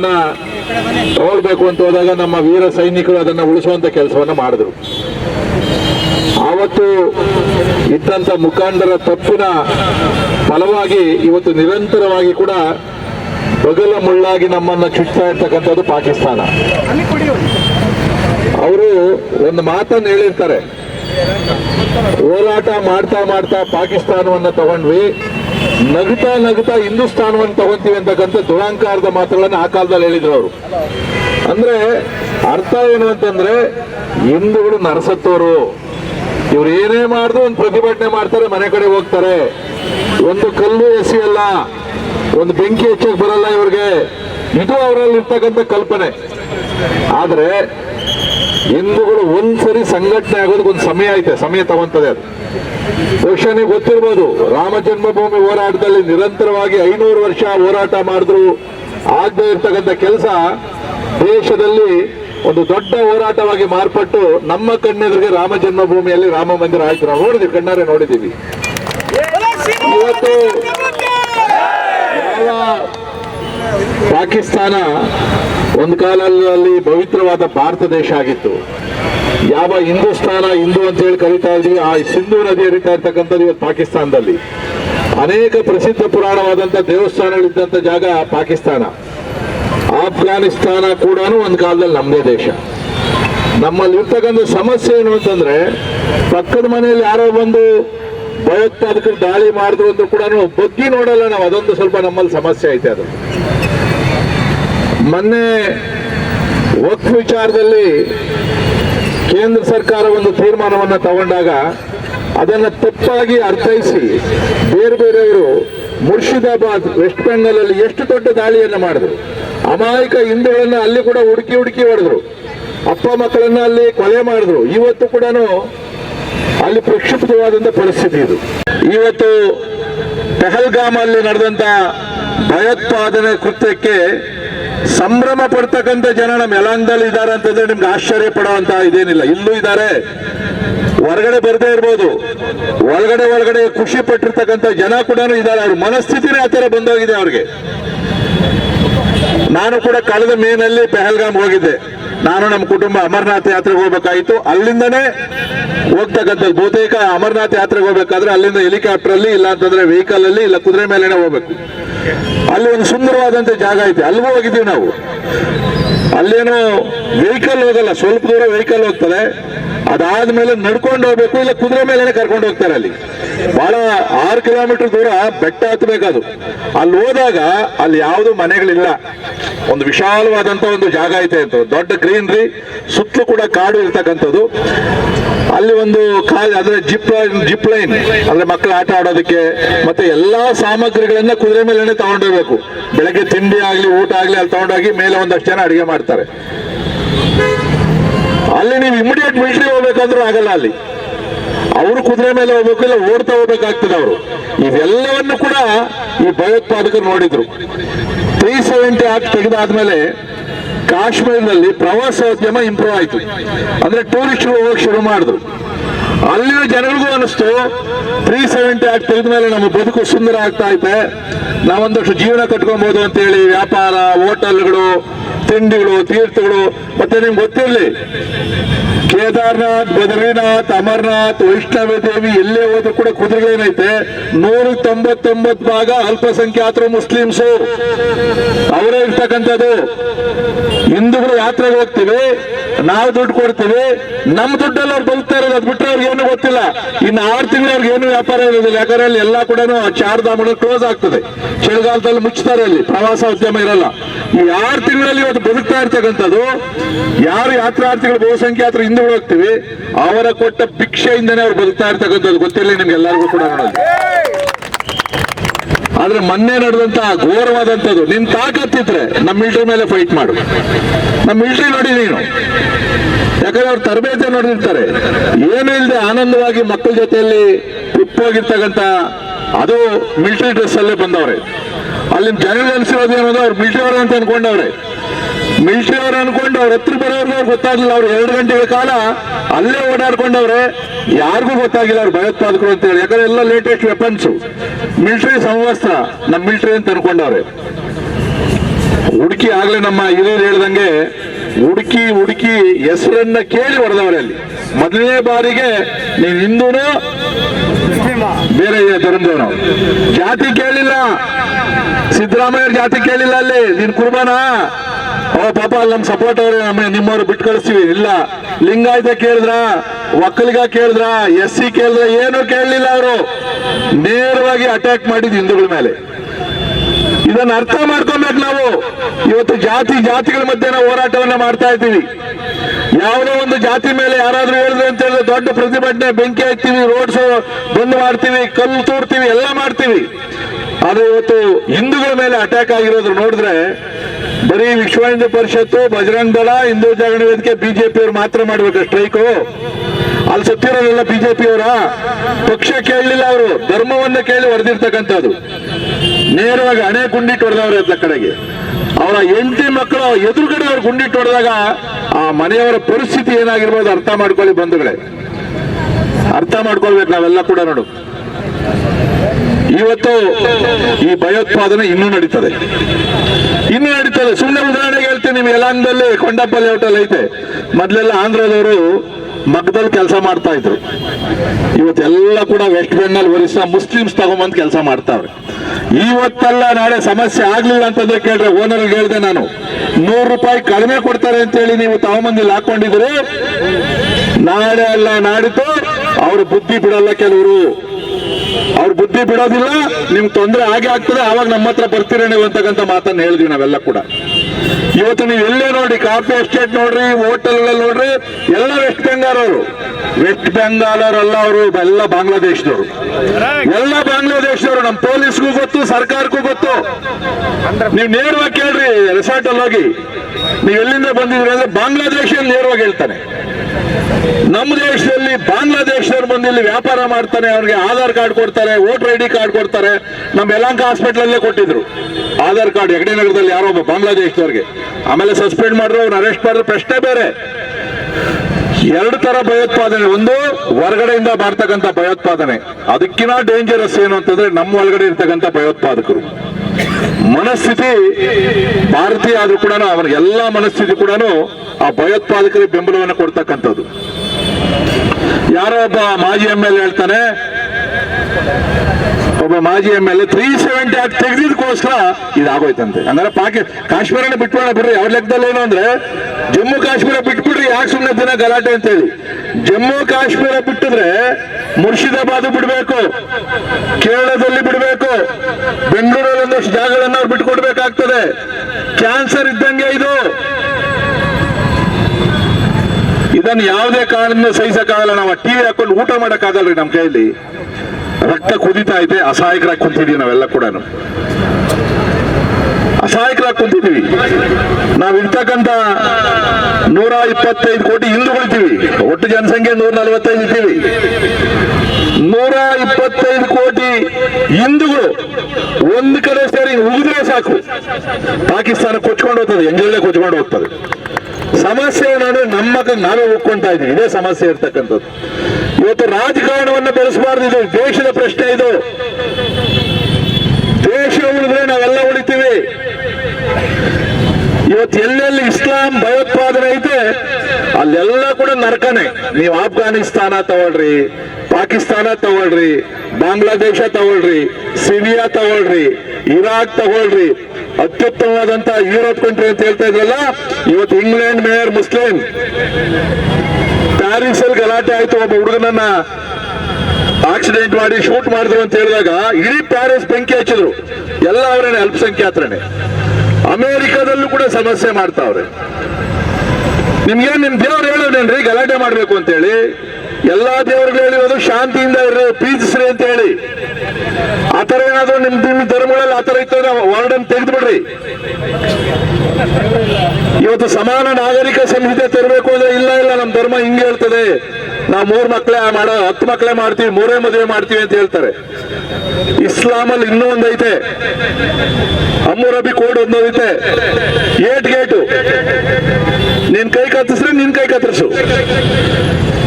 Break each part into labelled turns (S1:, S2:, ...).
S1: ಕಾಶ್ಮೀರವನ್ನ ತಗೊಳ್ಬೇಕು ಅಂತ ಹೋದಾಗ ನಮ್ಮ ವೀರ ಸೈನಿಕರು ಅದನ್ನ ಉಳಿಸುವಂತ ಕೆಲಸವನ್ನ ಮಾಡಿದ್ರು. ಆವತ್ತು ಇದ್ದಂತ ಮುಖಂಡರ ತಪ್ಪಿನ ಫಲವಾಗಿ ಇವತ್ತು ನಿರಂತರವಾಗಿ ಕೂಡ ಬಗಲ ಮುಳ್ಳಾಗಿ ನಮ್ಮನ್ನ ಚುಚ್ತಾ ಇರ್ತಕ್ಕಂಥದ್ದು ಪಾಕಿಸ್ತಾನ. ಅವರು ಒಂದು ಮಾತನ್ನು ಹೇಳಿರ್ತಾರೆ, ಹೋರಾಟ ಮಾಡ್ತಾ ಮಾಡ್ತಾ ಪಾಕಿಸ್ತಾನವನ್ನ ತಗೊಂಡ್ವಿ ನಗುತ್ತಾ ನಗುತ್ತಾ ಹಿಂದೂಸ್ತಾನವನ್ನು ತಗೊಂತೀವಿ ಅಂತಕ್ಕಂಥ ದುರಾಂಕಾರದ ಮಾತುಗಳನ್ನು ಆ ಕಾಲದಲ್ಲಿ ಹೇಳಿದ್ರು ಅವರು. ಅಂದ್ರೆ ಅರ್ಥ ಏನು ಅಂತಂದ್ರೆ ಹಿಂದೂಗಳು ನರಸತ್ತೋರು. ಇವ್ರು ಏನೇ ಮಾಡಿದ್ರು ಒಂದು ಪ್ರತಿಭಟನೆ ಮಾಡ್ತಾರೆ, ಮನೆ ಕಡೆ ಹೋಗ್ತಾರೆ. ಒಂದು ಕಲ್ಲು ಎಸೆಯಲ್ಲ ಒಂದು ಬೆಂಕಿ ಹೆಚ್ಚಕ್ಕೆ ಬರಲ್ಲ ಇವ್ರಿಗೆ. ಇದು ಅವರಲ್ಲಿ ಇರ್ತಕ್ಕಂಥ ಕಲ್ಪನೆ. ಆದ್ರೆ ಹಿಂದೂಗಳು ಒಂದ್ಸರಿ ಸಂಘಟನೆ ಆಗೋದಕ್ಕೆ ಒಂದು ಸಮಯ ಐತೆ, ಸಮಯ ತಗೊಂತದೆ ಅದು. ಬಹುಶಃ ನೀವು ಗೊತ್ತಿರ್ಬೋದು, ರಾಮ ಜನ್ಮಭೂಮಿ ಹೋರಾಟದಲ್ಲಿ ನಿರಂತರವಾಗಿ ಐನೂರು ವರ್ಷ ಹೋರಾಟ ಮಾಡಿದ್ರು. ಆಗದೆ ಇರ್ತಕ್ಕಂಥ ಕೆಲಸ ದೇಶದಲ್ಲಿ ಒಂದು ದೊಡ್ಡ ಹೋರಾಟವಾಗಿ ಮಾರ್ಪಟ್ಟು ನಮ್ಮ ಕಣ್ಣೆದುರಿಗೆ ರಾಮ ಜನ್ಮಭೂಮಿಯಲ್ಲಿ ರಾಮ ಮಂದಿರ ಆಯ್ತು. ನಾವು ನೋಡಿದ್ವಿ, ಕಣ್ಣಾರೆ ನೋಡಿದ್ದೀವಿ ಇವತ್ತು ಯಾವ ಪಾಕಿಸ್ತಾನ ಒಂದು ಕಾಲದಲ್ಲಿ ಪವಿತ್ರವಾದ ಭಾರತ ದೇಶ ಆಗಿತ್ತು. ಯಾವ ಹಿಂದೂಸ್ತಾನ ಹಿಂದೂ ಅಂತ ಹೇಳಿ ಕರೀತಾ ಇದ್ವಿ, ಆ ಸಿಂಧೂ ನದಿ ಹರಿತಾ ಇರ್ತಕ್ಕಂಥದ್ದು ಇವತ್ತು ಪಾಕಿಸ್ತಾನದಲ್ಲಿ. ಅನೇಕ ಪ್ರಸಿದ್ಧ ಪುರಾಣವಾದಂಥ ದೇವಸ್ಥಾನಗಳಿದ್ದಂಥ ಜಾಗ ಪಾಕಿಸ್ತಾನ. ಆಫ್ಘಾನಿಸ್ತಾನ ಕೂಡ ಒಂದು ಕಾಲದಲ್ಲಿ ನಮ್ಮದೇ ದೇಶ. ನಮ್ಮಲ್ಲಿ ಇರ್ತಕ್ಕಂಥ ಸಮಸ್ಯೆ ಏನು ಅಂತಂದ್ರೆ, ಪಕ್ಕದ ಮನೆಯಲ್ಲಿ ಯಾರೋ ಬಂದು ಭಯೋತ್ಪಾದಕರು ದಾಳಿ ಮಾಡಿದ್ರು ಅಂತ ಕೂಡ ಬಗ್ಗಿ ನೋಡಲ್ಲ ನಾವು, ಅದೊಂದು ಸ್ವಲ್ಪ ನಮ್ಮಲ್ಲಿ ಸಮಸ್ಯೆ ಐತೆ ಅದು. ಮೊನ್ನೆ ಒಕ್ ವಿಚಾರದಲ್ಲಿ ಕೇಂದ್ರ ಸರ್ಕಾರ ಒಂದು ತೀರ್ಮಾನವನ್ನು ತಗೊಂಡಾಗ ಅದನ್ನ ತಪ್ಪಾಗಿ ಅರ್ಥೈಸಿ ಬೇರೆ ಬೇರೆಯವರು ಮುರ್ಷಿದಾಬಾದ್ ವೆಸ್ಟ್ ಬೆಂಗಾಲ್ ಅಲ್ಲಿ ಎಷ್ಟು ದೊಡ್ಡ ದಾಳಿಯನ್ನು ಮಾಡಿದ್ರು. ಅಮಾಯಕ ಹಿಂದೂಗಳನ್ನ ಅಲ್ಲಿ ಕೂಡ ಹುಡುಕಿ ಹುಡುಕಿ ಹೊಡೆದ್ರು. ಅಪ್ಪ ಮಕ್ಕಳನ್ನ ಅಲ್ಲಿ ಕೊಲೆ ಮಾಡಿದ್ರು. ಇವತ್ತು ಕೂಡ ಅಲ್ಲಿ ಪ್ರಕ್ಷುಬ್ಧವಾದಂತ ಪರಿಸ್ಥಿತಿ ಇದು. ಇವತ್ತು ಪೆಹಲ್ಗಾಮ್ ಅಲ್ಲಿ ನಡೆದಂತ ಭಯೋತ್ಪಾದನೆ ಕೃತ್ಯಕ್ಕೆ ಸಂಭ್ರಮ ಪಡ್ತಕ್ಕಂಥ ಜನ ನಮ್ಮ ಯಲಾಂಗದಲ್ಲಿ ಇದ್ದಾರೆ ಅಂತಂದ್ರೆ ನಿಮ್ಗೆ ಆಶ್ಚರ್ಯ ಪಡುವಂತ ಇದೇನಿಲ್ಲ. ಇಲ್ಲೂ ಇದ್ದಾರೆ. ಹೊರಗಡೆ ಬರದೇ ಇರ್ಬೋದು. ಒಳಗಡೆ ಒಳಗಡೆ ಖುಷಿ ಪಟ್ಟಿರ್ತಕ್ಕಂಥ ಜನ ಕೂಡ ಇದ್ದಾರೆ. ಅವ್ರ ಮನಸ್ಥಿತಿನೇ ಆ ಥರ ಬಂದೋಗಿದೆ ಅವ್ರಿಗೆ. ನಾನು ಕೂಡ ಕಳೆದ ಮೇನಲ್ಲಿ ಪೆಹಲ್ಗಾಮ್ ಹೋಗಿದ್ದೆ. ನಾನು ನಮ್ಮ ಕುಟುಂಬ ಅಮರನಾಥ ಯಾತ್ರೆಗೆ ಹೋಗ್ಬೇಕಾಗಿತ್ತು. ಅಲ್ಲಿಂದನೇ ಹೋಗ್ತಕ್ಕಂಥದ್ದು ಬಹುತೇಕ ಅಮರನಾಥ ಯಾತ್ರೆಗೆ ಹೋಗ್ಬೇಕಾದ್ರೆ ಅಲ್ಲಿಂದ ಹೆಲಿಕಾಪ್ಟರ್ ಅಲ್ಲಿ ಇಲ್ಲ ಅಂತಂದ್ರೆ ವೆಹಿಕಲ್ ಅಲ್ಲಿ ಇಲ್ಲ ಕುದುರೆ ಮೇಲೆನೆ ಹೋಗ್ಬೇಕು. ಅಲ್ಲಿ ಒಂದು ಸುಂದರವಾದಂತ ಜಾಗ ಐತೆ. ಅಲ್ಲಿಗೂ ಹೋಗಿದ್ದೀವಿ ನಾವು. ಅಲ್ಲೇನೋ ವೆಹಿಕಲ್ ಹೋಗಲ್ಲ, ಸ್ವಲ್ಪ ದೂರ ವೆಹಿಕಲ್ ಹೋಗ್ತದೆ. ಅದಾದ್ಮೇಲೆ ನಡ್ಕೊಂಡು ಹೋಗ್ಬೇಕು, ಇಲ್ಲ ಕುದುರೆ ಮೇಲೆನೆ ಕರ್ಕೊಂಡು ಹೋಗ್ತಾರೆ ಅಲ್ಲಿ. ಬಹಳ ಆರು ಕಿಲೋಮೀಟರ್ ದೂರ ಬೆಟ್ಟ ಹತ್ತಬೇಕದು ಅಲ್ಲಿ ಹೋದಾಗ ಅಲ್ಲಿ ಯಾವುದು ಮನೆಗಳಿಲ್ಲ. ಒಂದು ವಿಶಾಲವಾದಂತ ಒಂದು ಜಾಗ ಐತೆ ಅಂತ. ದೊಡ್ಡ ಗ್ರೀನ್ರಿ ಸುತ್ತಲೂ ಕೂಡ ಕಾಡು ಇರ್ತಕ್ಕಂಥದ್ದು. ಅಲ್ಲಿ ಒಂದು ಕಾಲ್, ಅಂದ್ರೆ ಜಿಪ್ ಜಿಪ್ ಲೈನ್ ಅಂದ್ರೆ ಮಕ್ಕಳು ಆಟ ಆಡೋದಕ್ಕೆ, ಮತ್ತೆ ಎಲ್ಲಾ ಸಾಮಗ್ರಿಗಳನ್ನ ಕುದುರೆ ಮೇಲೆನೆ ತಗೊಂಡೋಗ್ಬೇಕು. ಬೆಳಗ್ಗೆ ತಿಂಡಿ ಆಗ್ಲಿ, ಊಟ ಆಗ್ಲಿ, ಅಲ್ಲಿ ತಗೊಂಡೋಗಿ ಮೇಲೆ ಒಂದಷ್ಟು ಜನ ಅಡಿಗೆ ಮಾಡ್ತಾರೆ. ಅಲ್ಲಿ ನೀವು ಇಮಿಡಿಯೇಟ್ ಮಿಲಿಟರಿ ಹೋಗ್ಬೇಕಂದ್ರೂ ಆಗಲ್ಲ ಅಲ್ಲಿ. ಅವರು ಕುದುರೆ ಮೇಲೆ ಹೋಗ್ಬೇಕು ಇಲ್ಲ, ಓಡ್ತಾ ಹೋಗ್ಬೇಕಾಗ್ತದೆ ಅವರು. ಇವೆಲ್ಲವನ್ನು ಕೂಡ ಈ ಭಯೋತ್ಪಾದಕರು ನೋಡಿದ್ರು. ತ್ರೀ ಸೆವೆಂಟಿ ಆಕ್ಟ್ ತೆಗೆದಾದ್ಮೇಲೆ ಕಾಶ್ಮೀರದಲ್ಲಿ ಪ್ರವಾಸೋದ್ಯಮ ಇಂಪ್ರೂವ್ ಆಯ್ತು. ಅಂದ್ರೆ ಟೂರಿಸ್ಟ್ಗಳು ಹೋಗಕ್ಕೆ ಶುರು ಮಾಡಿದ್ರು. ಅಲ್ಲಿನ ಜನಗಳಿಗೂ ಅನಿಸ್ತು ತ್ರೀ ಸೆವೆಂಟಿ ಆಕ್ಟ್ ತೆಗೆದ ಮೇಲೆ ನಮ್ಮ ಬದುಕು ಸುಂದರ ಆಗ್ತಾ ಐತೆ. ನಾವೊಂದಷ್ಟು ಜೀವನ ಕಟ್ಕೊಬಹುದು ಅಂತ ಹೇಳಿ ವ್ಯಾಪಾರ, ಹೋಟೆಲ್ಗಳು ತಿಂಡಿಗಳು, ತೀರ್ಥಗಳು, ಮತ್ತೆ ನಿಮ್ಗೆ ಗೊತ್ತಿರಲಿ. ಕೇದಾರ್ನಾಥ್, ಬದ್ರಿನಾಥ್, ಅಮರ್ನಾಥ್ ವೈಷ್ಣವ ದೇವಿ ಎಲ್ಲೇ ಹೋದ್ರು ಕೂಡ ಕುದುರೆಗಳೇನೈತೆ ನೂರ ತೊಂಬತ್ತೊಂಬತ್ತು ಭಾಗ ಅಲ್ಪಸಂಖ್ಯಾತರು ಮುಸ್ಲಿಮ್ಸು. ಅವರೇ ಇರ್ತಕ್ಕಂಥದ್ದು. ಹಿಂದೂಗಳು ಯಾತ್ರೆಗೆ ಹೋಗ್ತೀವಿ. ನಾವು ದುಡ್ಡು ಕೊಡ್ತೀವಿ, ನಮ್ಮ ದುಡ್ಡಲ್ಲಿ ಅವ್ರು ಬದುಕ್ತಾ ಇರೋದು, ಅದು ಬಿಟ್ಟರೆ ಅವ್ರಿಗೆ ಏನು ಗೊತ್ತಿಲ್ಲ. ಇನ್ನು ಆರು ತಿಂಗಳು ಅವ್ರಿಗೆ ಏನು ವ್ಯಾಪಾರ ಇರೋದಿಲ್ಲ. ಯಾಕಂದ್ರೆ ಅಲ್ಲಿ ಎಲ್ಲ ಕೂಡ ಚಾರ್ಧಾಮಗಳು ಕ್ಲೋಸ್ ಆಗ್ತದೆ. ಚಳಿಗಾಲದಲ್ಲಿ ಮುಚ್ಚುತ್ತಾರೆ ಅಲ್ಲಿ, ಪ್ರವಾಸ ಉದ್ಯಮ ಇರಲ್ಲ. ಈ ಆರು ತಿಂಗಳಲ್ಲಿ ಇವತ್ತು ಬದುಕ್ತಾ ಇರ್ತಕ್ಕಂಥದ್ದು, ಯಾರು ಯಾತ್ರಾರ್ಥಿಗಳು ಬಹುಸಂಖ್ಯಾತರು ಹಿಂದೆ ಹೋಗ್ತೀವಿ ಅವರ ಕೊಟ್ಟ ಭಿಕ್ಷೆಯಿಂದನೇ ಅವ್ರು ಬದುಕ್ತಾ ಇರ್ತಕ್ಕಂಥದ್ದು ಗೊತ್ತಿರಲಿ ನಿಮ್ಗೆ ಎಲ್ಲರಿಗೂ ಕೂಡ ನೋಡೋದು ಆದ್ರೆ ಮೊನ್ನೆ ನಡೆದಂತ ಘೋರವಾದಂಥದ್ದು ನಿನ್ ತಾಕತ್ತಿದ್ರೆ ನಮ್ಮ ಮಿಲಿಟರಿ ಮೇಲೆ ಫೈಟ್ ಮಾಡು. ನಮ್ಮ ಮಿಲಿಟರಿ ನೋಡಿ ನೀನು. ಯಾಕಂದ್ರೆ ಅವ್ರು ತರಬೇತಿ ನೋಡಿರ್ತಾರೆ ಏನು ಇಲ್ಲದೆ ಆನಂದವಾಗಿ ಮಕ್ಕಳ ಜೊತೆಯಲ್ಲಿ ಉಪ್ಪೋಗಿರ್ತಕ್ಕಂಥ ಅದು ಮಿಲಿಟರಿ ಡ್ರೆಸ್ ಅಲ್ಲೇ ಬಂದವ್ರೆ. ಅಲ್ಲಿ ಜನರು ಅನಿಸಿರೋದು ಏನಂದ್ರೆ ಅವ್ರು ಮಿಲಿಟರಿ ಅಂತ ಅನ್ಕೊಂಡವ್ರೆ. ಮಿಲಿಟರಿ ಅವ್ರು ಅನ್ಕೊಂಡು ಅವ್ರ ಹತ್ರ ಬರೋರ್ಗ ಗೊತ್ತಾಗಿಲ್ಲ ಗೊತ್ತಾಗ್ಲಿಲ್ಲ. ಅವ್ರು ಎರಡು ಗಂಟೆಗಳ ಕಾಲ ಅಲ್ಲೇ ಓಡಾಡ್ಕೊಂಡವ್ರೆ, ಯಾರಿಗೂ ಗೊತ್ತಾಗಿಲ್ಲ, ಅವ್ರು ಭಯೋತ್ಪಾದಕರು ಅಂತ ಹೇಳಿ. ಯಾಕಂದ್ರೆ ಎಲ್ಲ ಲೇಟೆಸ್ಟ್ ವೆಪನ್ಸ್ ಮಿಲಿಟರಿ ಸಮವಸ್ತ್ರ ನಮ್ಮ ಮಿಲಿಟರಿ ಅಂತ ಅನ್ಕೊಂಡವ್ರೆ. ಹುಡುಕಿ ಆಗ್ಲೇ ನಮ್ಮ ಹಿರಿಯರು ಹೇಳ್ದಂಗೆ, ಹುಡುಕಿ ಹುಡುಕಿ ಹೆಸರನ್ನ ಕೇಳಿ ಹೊಡೆದವ್ರೆ ಅಲ್ಲಿ. ಮೊದಲನೇ ಬಾರಿಗೆ ನೀನ್ ಹಿಂದೂನು, ಬೇರೆ ಧರ್ಮದವನು ಜಾತಿ ಕೇಳಿಲ್ಲ. ಸಿದ್ದರಾಮಯ್ಯ ಜಾತಿ ಕೇಳಿಲ್ಲ ಅಲ್ಲಿ. ನೀನ್ ಕುರ್ಬಾನ? ಪಾಪ ಅಲ್ಲಿ ನಮ್ ಸಪೋರ್ಟ್ ಅವ್ರೆ ನಮ್ಮ ನಿಮ್ಮವ್ರು ಬಿಟ್ಟು ಕಳಿಸ್ತೀವಿ. ಇಲ್ಲ. ಲಿಂಗಾಯತ ಕೇಳಿದ್ರ? ಒಕ್ಕಲಿಗ ಕೇಳಿದ್ರ? ಎಸ್ ಸಿ ಕೇಳಿದ್ರ? ಏನು ಕೇಳಲಿಲ್ಲ ಅವರು. ನೇರವಾಗಿ ಅಟ್ಯಾಕ್ ಮಾಡಿದ್ ಹಿಂದೂಗಳ ಮೇಲೆ. ಇದನ್ನ ಅರ್ಥ ಮಾಡ್ಕೊಬೇಕು ನಾವು. ಇವತ್ತು ಜಾತಿ ಜಾತಿಗಳ ಮಧ್ಯೆ ನಾವು ಹೋರಾಟವನ್ನ ಮಾಡ್ತಾ ಇದ್ದೀವಿ. ಯಾವುದೋ ಒಂದು ಜಾತಿ ಮೇಲೆ ಯಾರಾದ್ರೂ ಹೇಳಿದ್ರು ಅಂತ ಹೇಳಿದ್ರೆ ದೊಡ್ಡ ಪ್ರತಿಭಟನೆ, ಬೆಂಕಿ ಹಾಕ್ತೀವಿ ರೋಡ್ಸ್ ಬಂದ್ ಮಾಡ್ತೀವಿ, ಕಲ್ಲು ತೋರ್ತೀವಿ, ಎಲ್ಲ ಮಾಡ್ತೀವಿ. ಆದ್ರೆ ಇವತ್ತು ಹಿಂದೂಗಳ ಮೇಲೆ ಅಟ್ಯಾಕ್ ಆಗಿರೋದು ನೋಡಿದ್ರೆ ಬರೀ ವಿಶ್ವ ಹಿಂದೂ ಪರಿಷತ್ತು ಬಜರಂಗ್ ದಳ, ಹಿಂದೂ ಜಾಗರಣ ವೇದಿಕೆ ಬಿಜೆಪಿ ಅವ್ರು ಮಾತ್ರ ಮಾಡ್ಬೇಕು ಸ್ಟ್ರೈಕು. ಅಲ್ಲಿ ಬಿಜೆಪಿ ಅವರ? ಪಕ್ಷ ಕೇಳಲಿಲ್ಲ ಅವರು. ಧರ್ಮವನ್ನ ಕೇಳಿ ಹೊಡೆದಿರ್ತಕ್ಕಂಥದ್ದು. ನೇರವಾಗಿ ಹಣೆ ಗುಂಡಿಟ್ಟು ಹೊಡೆದವ್ರೆ ಅದ ಕಡೆಗೆ. ಅವರ ಹೆಂಡತಿ ಮಕ್ಕಳು ಎದುರುಗಡೆ ಅವ್ರು ಗುಂಡಿಟ್ಟು ಹೊಡೆದಾಗ ಆ ಮನೆಯವರ ಪರಿಸ್ಥಿತಿ ಏನಾಗಿರ್ಬೋದು ಅರ್ಥ ಮಾಡ್ಕೊಳ್ಳಿ ಬಂಧುಗಳೇ. ಅರ್ಥ ಮಾಡ್ಕೊಳ್ಬೇಕು ನಾವೆಲ್ಲ ಕೂಡ ನೋಡು. ಇವತ್ತು ಈ ಭಯೋತ್ಪಾದನೆ ಇನ್ನೂ ನಡೀತದೆ. ಇನ್ನೂ ನಡೀತದೆ ಸುಮ್ಮನೆ ಉದಾಹರಣೆಗೆ ಹೇಳ್ತೀನಿ, ನೀವು ಎಲ್ಲಾಂದಲ್ಲಿ ಕೊಂಡಪ್ಪ ಲೇಔಟಲ್ಲಿ ಐತೆ. ಮೊದಲೆಲ್ಲ ಆಂಧ್ರದವರು ಮಗ್ದಲ್ಲಿ ಕೆಲಸ ಮಾಡ್ತಾ ಇದ್ರು. ಇವತ್ತೆಲ್ಲ ಕೂಡ ವೆಸ್ಟ್ ಬೆಂಗಾಲ್ ಒರಿಸ್ಸಾ ಮುಸ್ಲಿಮ್ಸ್ ತಗೊಂಬಂದ್ ಕೆಲಸ ಮಾಡ್ತಾವ್ರೆ. ಇವತ್ತಲ್ಲ ನಾಳೆ ಸಮಸ್ಯೆ ಆಗ್ಲಿಲ್ಲ ಅಂತಂದ್ರೆ ಕೇಳ್ರೆ ಓನರ್ ಹೇಳ್ದೆ ನಾನು, ನೂರು ರೂಪಾಯಿ ಕಡಿಮೆ ಕೊಡ್ತಾರೆ ಅಂತ ಹೇಳಿ ನೀವು ತಗೊಂಬಂದಿಲ್ಲಿ ಹಾಕೊಂಡಿದ್ರು ನಾಳೆ ಅಲ್ಲ ನಾಡಿದ್ದು, ಅವ್ರ ಬುದ್ಧಿ ಬಿಡಲ್ಲ ಕೆಲವರು. ಅವ್ರ ಬುದ್ಧಿ ಬಿಡೋದಿಲ್ಲ, ನಿಮ್ ತೊಂದರೆ ಹಾಗೆ ಆಗ್ತದೆ, ಆವಾಗ ನಮ್ಮ ಹತ್ರ ಬರ್ತೀರ ನೀವು ಅಂತಕ್ಕಂಥ ಮಾತನ್ನ ಹೇಳಿದ್ವಿ ನಾವೆಲ್ಲ ಕೂಡ. ಇವತ್ತು ನೀವು ಎಲ್ಲೇ ನೋಡಿ ಕಾಫಿ ಎಸ್ಟೇಟ್ ನೋಡ್ರಿ ಹೋಟೆಲ್ಗಳಲ್ಲಿ ನೋಡ್ರಿ, ಎಲ್ಲ ವೆಸ್ಟ್ ಬೆಂಗಾಲ್ ಅವರು. ವೆಸ್ಟ್ ಬೆಂಗಾಲರಲ್ಲ ಅವರು, ಎಲ್ಲ ಬಾಂಗ್ಲಾದೇಶದವರು. ಎಲ್ಲ ಬಾಂಗ್ಲಾದೇಶದವರು ನಮ್ಮ ಪೊಲೀಸ್ಗೂ ಗೊತ್ತು, ಸರ್ಕಾರಕ್ಕೂ ಗೊತ್ತು. ನೀವು ನೇರವಾಗಿ ಕೇಳ್ರಿ ರೆಸಾರ್ಟ್ ಅಲ್ಲಿ ಹೋಗಿ. ನೀವು ಎಲ್ಲಿಂದ ಬಂದಿದ್ರಿ ಅಂದ್ರೆ ಬಾಂಗ್ಲಾದೇಶ ನೇರವಾಗಿ ಹೇಳ್ತಾನೆ. ನಮ್ಮ ದೇಶದಲ್ಲಿ ಬಾಂಗ್ಲಾದೇಶದವ್ರು ಬಂದು ಇಲ್ಲಿ ವ್ಯಾಪಾರ ಮಾಡ್ತಾನೆ, ಅವ್ರಿಗೆ ಆಧಾರ್ ಕಾರ್ಡ್ ಕೊಡ್ತಾರೆ, ವೋಟರ್ ಐ ಡಿ ಕಾರ್ಡ್ ಕೊಡ್ತಾರೆ, ನಮ್ಮ ಯಲಹಂಕ ಹಾಸ್ಪಿಟಲ್ ಅಲ್ಲೇ ಕೊಟ್ಟಿದ್ರು. ಆಧಾರ್ ಕಾರ್ಡ್ ಹೆಗಡೆ ನಗರದಲ್ಲಿ ಯಾರೋ ಒಬ್ಬ ಬಾಂಗ್ಲಾದೇಶದವ್ರಿಗೆ. ಆಮೇಲೆ ಸಸ್ಪೆಂಡ್ ಮಾಡಿದ್ರು ಅವ್ರನ್ನ ಅರೆಸ್ಟ್ ಮಾಡಿದ್ರು, ಪ್ರಶ್ನೆ ಬೇರೆ. ಎರಡು ತರ ಭಯೋತ್ಪಾದನೆ. ಒಂದು, ಹೊರಗಡೆಯಿಂದ ಮಾಡ್ತಕ್ಕಂಥ ಭಯೋತ್ಪಾದನೆ. ಅದಕ್ಕಿಂತ ಡೇಂಜರಸ್ ಏನು ಅಂತಂದ್ರೆ, ನಮ್ಮ ಒಳಗಡೆ ಇರ್ತಕ್ಕಂಥ ಭಯೋತ್ಪಾದಕರು. ಮನಸ್ಥಿತಿ ಭಾರತೀಯ ಆದ್ರೂ ಕೂಡ ಅವನ ಎಲ್ಲಾ ಮನಸ್ಥಿತಿ ಕೂಡ ಆ ಭಯೋತ್ಪಾದಕರಿಗೆ ಬೆಂಬಲವನ್ನು ಕೊಡ್ತಕ್ಕಂಥದ್ದು. ಯಾರೋ ಒಬ್ಬ ಮಾಜಿ ಎಂ ಎಲ್ ಹೇಳ್ತಾನೆ ಒಬ್ಬ ಮಾಜಿ M L three seventy act ತೆಗೆದಿದ್ದಕ್ಕೋಸ್ಕರ ಇದಾಗೋಯ್ತಂತೆ. ಅಂದ್ರೆ ಪಾಕಿ ಕಾಶ್ಮೀರನ ಬಿಟ್ಬಿಡೋಣ ಬಿಡ್ರಿ ಅವ್ರ ಲೆಕ್ಕದಲ್ಲಿ ಏನು ಅಂದ್ರೆ ಜಮ್ಮು ಕಾಶ್ಮೀರ ಬಿಟ್ಬಿಡ್ರಿ, ಯಾಕೆ ಸುಮ್ಮನೆ ದಿನ ಗಲಾಟೆ ಅಂತ ಹೇಳಿ ಜಮ್ಮು ಕಾಶ್ಮೀರ ಬಿಟ್ಟಿದ್ರೆ ಮುರ್ಷಿದಾಬಾದ್ ಬಿಡ್ಬೇಕು, ಕೇರಳದಲ್ಲಿ ಬಿಡ್ಬೇಕು, ಬೆಂಗಳೂರಲ್ಲಿ ಒಂದಷ್ಟು ಜಾಗಗಳನ್ನ ಅವ್ರು ಬಿಟ್ಕೊಡ್ಬೇಕಾಗ್ತದೆ. ಕ್ಯಾನ್ಸರ್ ಇದ್ದಂಗೆ ಇದು. ಇದನ್ನು ಯಾವುದೇ ಕಾರಣದಿಂದ ಸಹಿಸಕ್ಕಾಗಲ್ಲ, ನಾವು ಟಿವಿ ಹಾಕೊಂಡು ಊಟ ಮಾಡಕ್ಕಾಗಲ್ರಿ ನಮ್ಮ ಕೈಯಲ್ಲಿ. ರಕ್ತ ಕುದಿತಾ ಇದೆ, ಅಸಹಾಯಕರಾಗಿ ಕುಂತಿದೀವಿ ನಾವೆಲ್ಲ ಕೂಡ ಅಸಹಾಯಕರಾಗಿ ಕುಂತಿದ್ದೀವಿ ನಾವು ಇರ್ತಕ್ಕಂಥ ನೂರ ಇಪ್ಪತ್ತೈದು ಕೋಟಿ ಹಿಂದೂಗಳಿದ್ದೀವಿ. ಒಟ್ಟು ಜನಸಂಖ್ಯೆ ನೂರ ನಲವತ್ತೈದು ಇದ್ದೀವಿ. ನೂರ ಇಪ್ಪತ್ತೈದು ಕೋಟಿ ಹಿಂದೂಗಳು ಒಂದು ಕಡೆ ಸೇರಿ ಉಗಿದ್ರೆ ಸಾಕು. ಪಾಕಿಸ್ತಾನ ಕೊಚ್ಕೊಂಡು ಹೋಗ್ತದೆ ಎಂಜಲ್ಲೇ ಕೊಚ್ಕೊಂಡು ಹೋಗ್ತದೆ. ಸಮಸ್ಯೆ ಏನಂದ್ರೆ ನಮ್ಮ ನಾವೇ ಒಪ್ಕೊಂತಾ ಇದ್ದೀವಿ ಇದೇ ಸಮಸ್ಯೆ ಇರ್ತಕ್ಕಂಥದ್ದು. ಇವತ್ತು ರಾಜಕಾರಣವನ್ನು ಬೆಳೆಸಬಾರ್ದು, ಇದು ದೇಶದ ಪ್ರಶ್ನೆ ಇದು. ದೇಶ ಉಳಿದ್ರೆ ನಾವೆಲ್ಲ ಉಳಿತೀವಿ. ಇವತ್ತು ಎಲ್ಲೆಲ್ಲಿ ಇಸ್ಲಾಂ ಭಯೋತ್ಪಾದನೆ ಐತೆ ಅಲ್ಲೆಲ್ಲ ಕೂಡ ನರ್ಕನೆ. ನೀವು ಆಫ್ಘಾನಿಸ್ತಾನ ತಗೊಳ್ರಿ, ಪಾಕಿಸ್ತಾನ ತಗೊಳ್ರಿ, ಬಾಂಗ್ಲಾದೇಶ ತಗೊಳ್ರಿ, ಸಿರಿಯಾ ತಗೊಳ್ರಿ, ಇರಾಕ್ ತಗೊಳ್ರಿ, ಅತ್ಯುತ್ತಮವಾದಂತ ಯುರೋಪ್ ಕಂಟ್ರಿ ಅಂತ ಹೇಳ್ತಾ ಇದ್ರಲ್ಲ, ಇವತ್ತು ಇಂಗ್ಲೆಂಡ್ ಮೇಯರ್ ಮುಸ್ಲಿಂ. ಪ್ಯಾರಿಸ್ ಅಲ್ಲಿ ಗಲಾಟೆ ಆಯ್ತು, ಒಬ್ಬ ಹುಡುಗನನ್ನ ಆಕ್ಸಿಡೆಂಟ್ ಮಾಡಿ ಶೂಟ್ ಮಾಡಿದ್ರು ಅಂತ ಹೇಳಿದಾಗ ಇಡೀ ಪ್ಯಾರಿಸ್ ಬೆಂಕಿ ಹಚ್ಚಿದ್ರು. ಎಲ್ಲ ಅವರೇನೆ ಅಲ್ಪಸಂಖ್ಯಾತರನೇ ಅಮೆರಿಕದಲ್ಲೂ ಕೂಡ ಸಮಸ್ಯೆ ಮಾಡ್ತಾವ್ರೆ. ನಿಮ್ಗೆ ನಿಮ್ ದೇವ್ರು ಹೇಳೋದೇನ್ರಿ? ಗಲಾಟೆ ಮಾಡ್ಬೇಕು ಅಂತ ಹೇಳಿ ಎಲ್ಲಾ ದೇವ್ರು ಹೇಳಿರೋದು ಶಾಂತಿಯಿಂದ ಇರ್ರಿ ಪ್ರೀತಿಸ್ರಿ ಅಂತ ಹೇಳಿ ಆತರ ಏನಾದ್ರು ನಿಮ್ ನಿಮ್ ಧರ್ಮಗಳಲ್ಲಿ ಆತರ ವರ್ಡ್ ವಾರ್ಡನ್ ತೆಗೆದು ಬಿಡ್ರಿ. ಇವತ್ತು ಸಮಾನ ನಾಗರಿಕ ಸಂಹಿತೆ ತರಬೇಕು ಅಂದ್ರೆ ಇಲ್ಲ ಇಲ್ಲ, ನಮ್ ಧರ್ಮ ಹಿಂಗೆ ಹೇಳ್ತದೆ. ನಾವು ಮೂರ್ ಮಕ್ಳೇ ಮಾಡೋ, ಹತ್ತು ಮಕ್ಳೇ ಮಾಡ್ತೀವಿ, ಮೂರೇ ಮದುವೆ ಮಾಡ್ತೀವಿ ಅಂತ ಹೇಳ್ತಾರೆ. ಇಸ್ಲಾಮಲ್ಲಿ ಇನ್ನೂ ಒಂದೈತೆ ಅಮ್ಮುರಬಿ ಕೋಡ್ ಒಂದೈತೆ ಏಟ್ ಗೇಟು. ನಿನ್ ಕೈ ಕತ್ತರಿಸ್ರೆ ನಿನ್ ಕೈ ಕತ್ತರಿಸು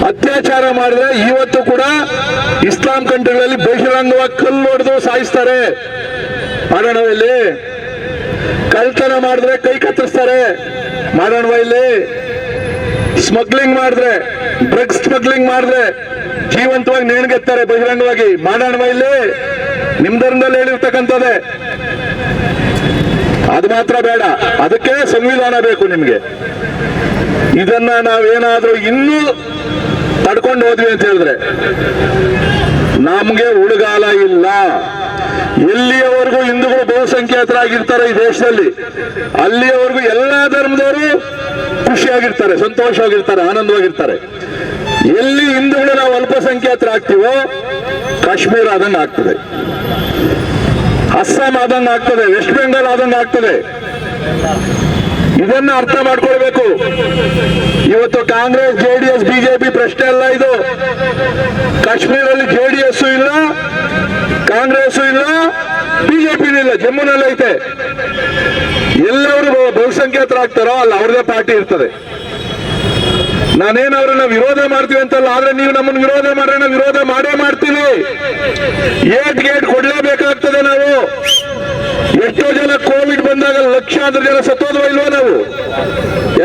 S1: ಅತ್ಯಾಚಾರ ಮಾಡಿದ್ರೆ ಇವತ್ತು ಕೂಡ ಇಸ್ಲಾಂ ಕಂಟ್ರಿಗಳಲ್ಲಿ ಬಹಿರಂಗವಾಗಿ ಕಲ್ಲು ಹೊಡೆದು ಸಾಯಿಸ್ತಾರೆ. ಮಾಡೋಣವಲ್ಲಿ. ಕಳ್ತನ ಮಾಡಿದ್ರೆ ಕೈ ಕತ್ತರಿಸ್ತಾರೆ ಮಾಡೋಣವಲ್ಲಿ ಸ್ಮಗ್ಲಿಂಗ್ ಮಾಡಿದ್ರೆ ಡ್ರಗ್ಸ್ ಸ್ಮಗ್ಲಿಂಗ್ ಮಾಡಿದ್ರೆ ಜೀವಂತವಾಗಿ ನೇಣಿಗೆತ್ತಾರೆ ಬಹಿರಂಗವಾಗಿ. ಮಾಡೋಣ ಇಲ್ಲಿ. ನಿಮ್ ಧರ್ಮದಲ್ಲಿ ಹೇಳಿರ್ತಕ್ಕಂಥದ್ದೇ. ಅದು ಮಾತ್ರ ಬೇಡ. ಅದಕ್ಕೆ ಸಂವಿಧಾನ ಬೇಕು ನಿಮ್ಗೆ. ಇದನ್ನ ನಾವೇನಾದ್ರೂ ಇನ್ನೂ ತಡ್ಕೊಂಡು ಹೋದ್ವಿ ಅಂತ ಹೇಳಿದ್ರೆ, ನಮ್ಗೆ ಉಳುಗಾಲ ಇಲ್ಲ. ಎಲ್ಲಿಯವರೆಗೂ ಹಿಂದೂಗಳು ಬಹುಸಂಖ್ಯಾತರಾಗಿರ್ತಾರೆ ಈ ದೇಶದಲ್ಲಿ. ಅಲ್ಲಿಯವರೆಗೂ ಎಲ್ಲಾ ಧರ್ಮದವರು ಖುಷಿಯಾಗಿರ್ತಾರೆ, ಸಂತೋಷವಾಗಿರ್ತಾರೆ, ಆನಂದವಾಗಿರ್ತಾರೆ. ಎಲ್ಲಿ ಹಿಂದೂಗಳು ನಾವು ಅಲ್ಪಸಂಖ್ಯಾತರಾಗ್ತೀವೋ, ಕಾಶ್ಮೀರ ಆದಂಗೆ ಆಗ್ತದೆ. ಅಸ್ಸಾಂ ಆದಂಗೆ ಆಗ್ತದೆ, ವೆಸ್ಟ್ ಬೆಂಗಾಲ್ ಆದಂಗೆ ಆಗ್ತದೆ. ಇದನ್ನ ಅರ್ಥ ಮಾಡ್ಕೊಳ್ಬೇಕು. ಇವತ್ತು ಕಾಂಗ್ರೆಸ್ ಜೆಡಿಎಸ್ ಬಿಜೆಪಿ ಪ್ರಶ್ನೆ ಅಲ್ಲ ಇದು. ಕಾಶ್ಮೀರಲ್ಲಿ ಜೆಡಿಎಸ್ ಇಲ್ಲ ಕಾಂಗ್ರೆಸ್ ಇಲ್ಲ ಬಿಜೆಪಿ ಇಲ್ಲ, ಜಮ್ಮುನಲ್ಲಿ ಐತೆ. ಎಲ್ಲವರು ಬಹು- ಬಹುಸಂಖ್ಯಾತರಾಗ್ತಾರೋ ಅಲ್ಲಿ ಅವ್ರದೇ ಪಾರ್ಟಿ ಇರ್ತದೆ. ನಾನೇನು ಅವ್ರನ್ನ ವಿರೋಧ ಮಾಡ್ತೀವಿ ಅಂತಲ್ಲ, ಆದ್ರೆ ನೀವು ನಮ್ಮನ್ನು ವಿರೋಧ ಮಾಡ್ರೆ ನಾವು ವಿರೋಧ ಮಾಡೇ ಮಾಡ್ತೀವಿ. ಏಟ್ ಗೇಟ್ ಕೊಡ್ಲೇಬೇಕಾಗ್ತದೆ ನಾವು. ಎಷ್ಟೋ ಜನ ಕೋವಿಡ್ ಬಂದಾಗ ಲಕ್ಷಾಂತರ ಜನ ಸತ್ತೋದ್ವ ಇಲ್ವಾ ನಾವು?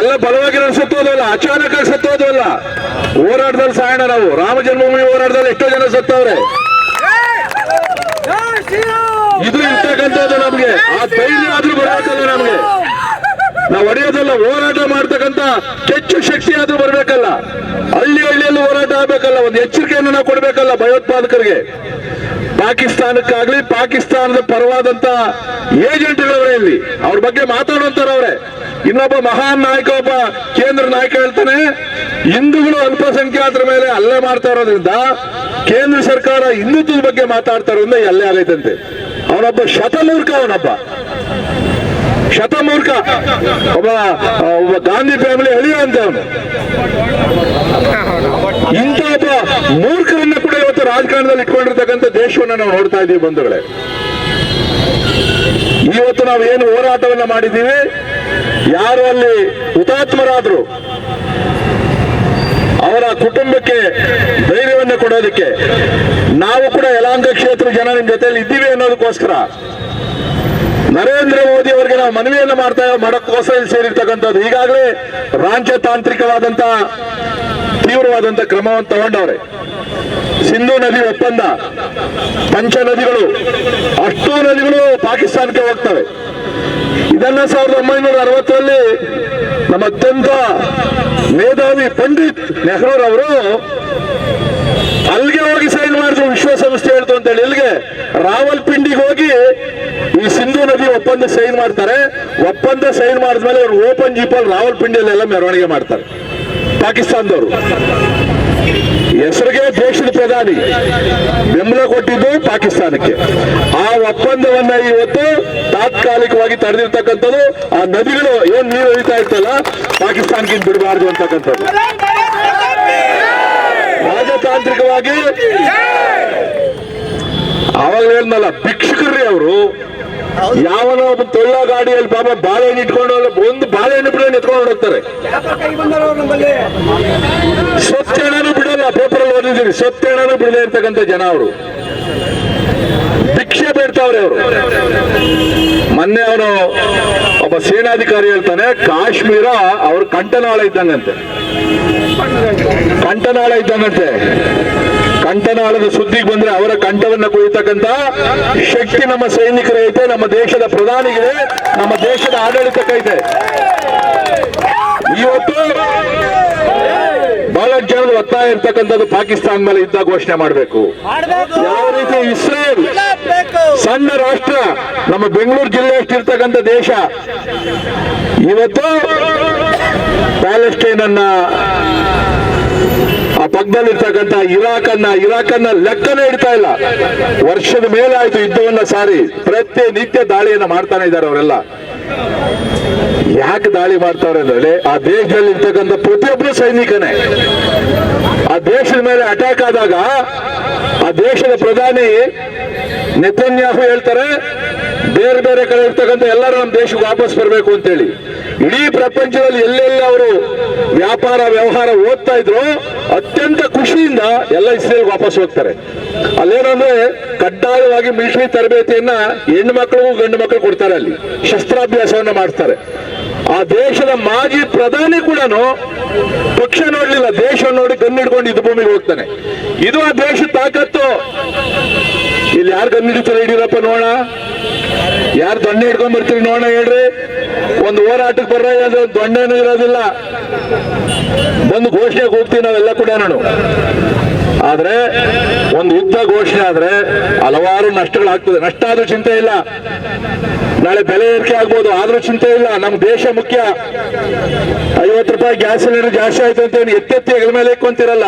S1: ಎಲ್ಲ ಬಲವಾಗಿ ಸತ್ತೋದಲ್ಲ ಅಚಾನಕ್ ಆಗಿ ಸತ್ತೋದ್ವಲ್ಲ? ಹೋರಾಟದಲ್ಲಿ ಸಾಯಣ ನಾವು. ರಾಮ ಜನ್ಮಭೂಮಿ ಹೋರಾಟದಲ್ಲಿ ಎಷ್ಟೋ ಜನ ಸತ್ತವ್ರೆ. ಇದು ಇರ್ತಕ್ಕಂಥದ್ದು ನಮ್ಗೆ. ಆ ಧೈರ್ಯ ಆದ್ರೂ ಬರಬೇಕಲ್ಲ ನಮ್ಗೆ? ನಾವು ಹೊಡೆಯೋದಲ್ಲ ಹೋರಾಟ ಮಾಡ್ತಕ್ಕಂಥ ಹೆಚ್ಚು ಶಕ್ತಿ ಆದ್ರೂ ಬರ್ಬೇಕಲ್ಲ. ಹಳ್ಳಿ ಹಳ್ಳಿಯಲ್ಲಿ ಹೋರಾಟ ಆಗ್ಬೇಕಲ್ಲ, ಒಂದು ಎಚ್ಚರಿಕೆಯನ್ನು ನಾವು ಕೊಡ್ಬೇಕಲ್ಲ ಭಯೋತ್ಪಾದಕರಿಗೆ. ಪಾಕಿಸ್ತಾನಕ್ಕಾಗ್ಲಿ ಪಾಕಿಸ್ತಾನದ ಪರವಾದಂತ ಏಜೆಂಟ್ಗಳವರೇ ಇಲ್ಲಿ. ಅವ್ರ ಬಗ್ಗೆ ಮಾತಾಡುವಂತಾರವ್ರೆ ಇನ್ನೊಬ್ಬ ಮಹಾನ್ ನಾಯಕ, ಒಬ್ಬ ಕೇಂದ್ರ ನಾಯಕ ಹೇಳ್ತಾನೆ, ಹಿಂದೂಗಳು ಅಲ್ಪಸಂಖ್ಯಾತರ ಮೇಲೆ ಹಲ್ಲೆ ಮಾಡ್ತಾ ಇರೋದ್ರಿಂದ ಕೇಂದ್ರ ಸರ್ಕಾರ ಹಿಂದುತ್ವದ ಬಗ್ಗೆ ಮಾತಾಡ್ತಾ ಇರೋದ್ರಿಂದ ಎಲ್ಲೇ ಆಗೈತಂತೆ. ಅವನೊಬ್ಬ ಶತಮೂರ್ಖ ಅವನೊಬ್ಬ. ಶತಮೂರ್ಖ. ಒಬ್ಬ ಒಬ್ಬ ಗಾಂಧಿ ಫ್ಯಾಮಿಲಿ ಅಳಿಯ ಅಂತ ಅವನು. ಇಂಥ ಒಬ್ಬ ಮೂರ್ಖರನ್ನ ಕೂಡ ಇವತ್ತು ರಾಜಕಾರಣದಲ್ಲಿ ಇಟ್ಕೊಂಡಿರ್ತಕ್ಕಂಥ ದೇಶವನ್ನ ನಾವು ನೋಡ್ತಾ ಇದ್ದೀವಿ ಬಂಧುಗಳೇ. ಇವತ್ತು ನಾವು ಏನು ಹೋರಾಟವನ್ನ ಮಾಡಿದ್ದೀವಿ? ಯಾರು ಅಲ್ಲಿ ಹುತಾತ್ಮರಾದ್ರು? ಅವರ ಕುಟುಂಬಕ್ಕೆ ಧೈರ್ಯವನ್ನು ಕೊಡೋದಕ್ಕೆ ನಾವು ಕೂಡ ಯಲಾಂಗ ಕ್ಷೇತ್ರ ಜನ ನಿಮ್ ಜೊತೆಯಲ್ಲಿ ಇದ್ದೀವಿ ಅನ್ನೋದಕ್ಕೋಸ್ಕರ. ನರೇಂದ್ರ ಮೋದಿ ಅವರಿಗೆ ನಾವು ಮನವಿಯನ್ನು ಮಾಡ್ತಾ ಮಡಕ್ಕೋಸ್ಕರ ಇಲ್ಲಿ ಸೇರಿರ್ತಕ್ಕಂಥದ್ದು. ಈಗಾಗಲೇ ರಾಜ್ಯ ತಾಂತ್ರಿಕವಾದಂತಹ ತೀವ್ರವಾದಂತ ಕ್ರಮವನ್ನು ತಗೊಂಡವ್ರೆ. ಸಿಂಧು ನದಿ ಒಪ್ಪಂದ. ಪಂಚ ನದಿಗಳು. ಅಷ್ಟೂ ನದಿಗಳು ಪಾಕಿಸ್ತಾನಕ್ಕೆ ಹೋಗ್ತವೆ. ಇದನ್ನ ಸಾವಿರದ ಒಂಬೈನೂರ ಅರವತ್ತರಲ್ಲಿ ನಮ್ಮ ಅತ್ಯಂತ ಮೇಧಾವಿ ಪಂಡಿತ್ ನೆಹರೂರವರು ಅಲ್ಲಿಗೆ ಹೋಗಿ ಸೈನ್ ಮಾಡಿದ್ರು. ವಿಶ್ವಸಂಸ್ಥೆ ಹೇಳ್ತು ಅಂತ ಹೇಳಿ. ಇಲ್ಲಿಗೆ ರಾವಲ್ಪಿಂಡಿಗೆ ಹೋಗಿ ಈ ಸಿಂಧು ನದಿ ಒಪ್ಪಂದ ಸೈನ್ ಮಾಡ್ತಾರೆ. ಒಪ್ಪಂದ ಸೈನ್ ಮಾಡಿದ್ಮೇಲೆ ಅವರು ಓಪನ್ ಜೀಪಲ್ ರಾವಲ್ಪಿಂಡಿಯಲ್ಲೆಲ್ಲ ಮೆರವಣಿಗೆ ಮಾಡ್ತಾರೆ. ಪಾಕಿಸ್ತಾನದವರು. ಹೆಸರಿಗೆ ದೇಶದ ಪ್ರಧಾನಿ. ಬೆಂಬಲ ಕೊಟ್ಟಿದ್ದು ಪಾಕಿಸ್ತಾನಕ್ಕೆ. ಆ ಒಪ್ಪಂದವನ್ನ ಇವತ್ತು ತಾತ್ಕಾಲಿಕವಾಗಿ ತಡೆದಿರ್ತಕ್ಕಂಥದ್ದು, ಆ ನದಿಗಳು ಏನ್ ನೀರು ಹರಿತಾ ಇರ್ತಲ್ಲ ಪಾಕಿಸ್ತಾನಕ್ಕೆ ಬಿಡಬಾರ್ದು ಅಂತಕ್ಕಂಥದ್ದು. ರಾಜತಾಂತ್ರಿಕವಾಗಿ ಅವಾಗ ಹೇಳ್ದಲ್ಲ ಭಿಕ್ಷುಕರ್ರಿ ಅವರು. ಯಾವನೋ ಒಬ್ಬ ತೊಳ್ಳ ಗಾಡಿಯಲ್ಲಿ ಪಾಪ ಬಾಳೆಹಣ್ಣು ಇಟ್ಕೊಂಡು ಒಂದು ಬಾಳೆಹಣ್ಣು ಬಿಡೋ ಎತ್ಕೊಂಡು ಹೋಗ್ತಾರೆ ಸ್ವತ್ತೆಣನು ಬಿಡಲ್ಲ ಪೇಪರ್ ಅಲ್ಲಿ ಓದಿದ್ದೀನಿ. ಬಿಡದೆ ಇರ್ತಕ್ಕಂಥ ಜನ ಅವರು. ಭಿಕ್ಷೆ ಬೇಡ್ತಾವ್ರೆ ಅವರು. ಮೊನ್ನೆ ಅವನು ಒಬ್ಬ ಸೇನಾಧಿಕಾರಿ ಹೇಳ್ತಾನೆ, ಕಾಶ್ಮೀರ ಅವ್ರ ಕಂಠನಾಳ ಇದ್ದಂಗಂತೆ. ಕಂಠನಾಳ ಇದ್ದಂಗಂತೆ. ಕಂಠನಾಳದ ಸುದ್ದಿಗೆ ಬಂದ್ರೆ ಅವರ ಕಂಠವನ್ನ ಕುಳಿತಕ್ಕಂತ ಶಕ್ತಿ ನಮ್ಮ ಸೈನಿಕರೈತೆ ನಮ್ಮ ದೇಶದ ಪ್ರಧಾನಿಗಿದೆ ನಮ್ಮ ದೇಶದ ಆಡಳಿತಕ್ಕೈತೆ ಇವತ್ತು ಬಹಳಷ್ಟು ಜನರು ಒತ್ತಾಯ ಇರ್ತಕ್ಕಂಥದ್ದು ಪಾಕಿಸ್ತಾನ ಮೇಲೆ ಇದ್ದ ಘೋಷಣೆ ಮಾಡಬೇಕು. ಯಾವ ರೀತಿ ಇಸ್ರೇಲ್ ಸಣ್ಣ ರಾಷ್ಟ್ರ ನಮ್ಮ ಬೆಂಗಳೂರು ಜಿಲ್ಲೆ ಅಷ್ಟಿರ್ತಕ್ಕಂಥ ದೇಶ. ಇವತ್ತು ಪ್ಯಾಲೆಸ್ಟೈನ್ ಅನ್ನ ಪಕ್ಕದಲ್ಲಿರ್ತಕ್ಕಂಥ ಇರಾಕನ್ನ ಇರಾಕನ್ನ ಲೆಕ್ಕನೇ ಇಡ್ತಾ ಇಲ್ಲ. ವರ್ಷದ ಮೇಲಾಯ್ತು ಯುದ್ಧವನ್ನ ಸಾರಿ ಪ್ರತಿ ನಿತ್ಯ ದಾಳಿಯನ್ನ ಮಾಡ್ತಾನೆ ಇದ್ದಾರೆ ಅವರೆಲ್ಲ. ಯಾಕೆ ದಾಳಿ ಮಾಡ್ತಾರೆ ಅಂದ್ರೆ ಆ ದೇಶದಲ್ಲಿ ಇರ್ತಕ್ಕಂಥ ಪ್ರತಿಯೊಬ್ಬರು ಸೈನಿಕನೇ. ಆ ದೇಶದ ಮೇಲೆ ಅಟ್ಯಾಕ್ ಆದಾಗ ಆ ದೇಶದ ಪ್ರಧಾನಿ ನೆತನ್ಯಾಹು ಹೇಳ್ತಾರೆ ಬೇರೆ ಬೇರೆ ಕಡೆ ಇರ್ತಕ್ಕಂಥ ಎಲ್ಲರೂ ನಮ್ಮ ದೇಶಕ್ಕೆ ವಾಪಸ್ ಬರಬೇಕು ಅಂತೇಳಿ. ಇಡೀ ಪ್ರಪಂಚದಲ್ಲಿ ಎಲ್ಲೆಲ್ಲಿ ಅವರು ವ್ಯಾಪಾರ, ವ್ಯವಹಾರ ಓದ್ತಾ ಇದ್ರು ಅತ್ಯಂತ ಖುಷಿಯಿಂದ ಎಲ್ಲ ಇಸ್ರೇಲ್ ವಾಪಸ್ ಹೋಗ್ತಾರೆ. ಅಲ್ಲೇನಂದ್ರೆ ಕಡ್ಡಾಯವಾಗಿ ಮಿಲಿಟರಿ ತರಬೇತಿಯನ್ನ ಹೆಣ್ಣು ಮಕ್ಕಳಿಗೂ ಗಂಡು ಮಕ್ಕಳು ಕೊಡ್ತಾರೆ ಅಲ್ಲಿ. ಶಸ್ತ್ರಾಭ್ಯಾಸವನ್ನ ಮಾಡ್ತಾರೆ. ಆ ದೇಶದ ಮಾಜಿ ಪ್ರಧಾನಿ ಕೂಡ ಪಕ್ಷ ನೋಡ್ಲಿಲ್ಲ, ದೇಶ ನೋಡಿ ಕಣ್ಣಿಡ್ಕೊಂಡು ಇದು ಭೂಮಿಗೆ ಹೋಗ್ತಾನೆ. ಇದು ಆ ದೇಶದ ತಾಕತ್ತು. ಇಲ್ಲಿ ಯಾರು ಕಣ್ಣಿಡ್ತಾರೆ ಯಡಿಯೂರಪ್ಪ ನೋಡ ಯಾರು ದೊಣ್ಣೆ ಹಿಡ್ಕೊಂಡ್ ಬರ್ತೀರಿ ನೋಡ ಹೇಳ್ರಿ. ಒಂದು ಹೋರಾಟಕ್ಕೆ ಒಂದು ದೊಣ್ಣೆನೂ ಇರೋದಿಲ್ಲ. ಒಂದು ಘೋಷಣೆಗೆ ಹೋಗ್ತೀವಿ ನಾವೆಲ್ಲ ಕೂಡ ನಾನು ಆದ್ರೆ ಒಂದು ಯುದ್ಧ ಘೋಷಣೆ ಆದ್ರೆ ಹಲವಾರು ನಷ್ಟಗಳಾಗ್ತದೆ ನಷ್ಟ ಆದ್ರೂ ಚಿಂತೆ ಇಲ್ಲ. ನಾಳೆ ಬೆಲೆ ಏರಿಕೆ ಆಗ್ಬೋದು ಆದ್ರೂ ಚಿಂತೆ ಇಲ್ಲ. ನಮ್ಮ ದೇಶ ಮುಖ್ಯ. ಐವತ್ತು ರೂಪಾಯಿ ಗ್ಯಾಸ್ ಸಿಲಿಂಡರ್ ಜಾಸ್ತಿ ಆಯ್ತು ಅಂತ ಏನು ಎತ್ತೆತ್ತಿ ಹೆಗಲ ಮೇಲೆ ಇಟ್ಕೊಂತಿರಲ್ಲ?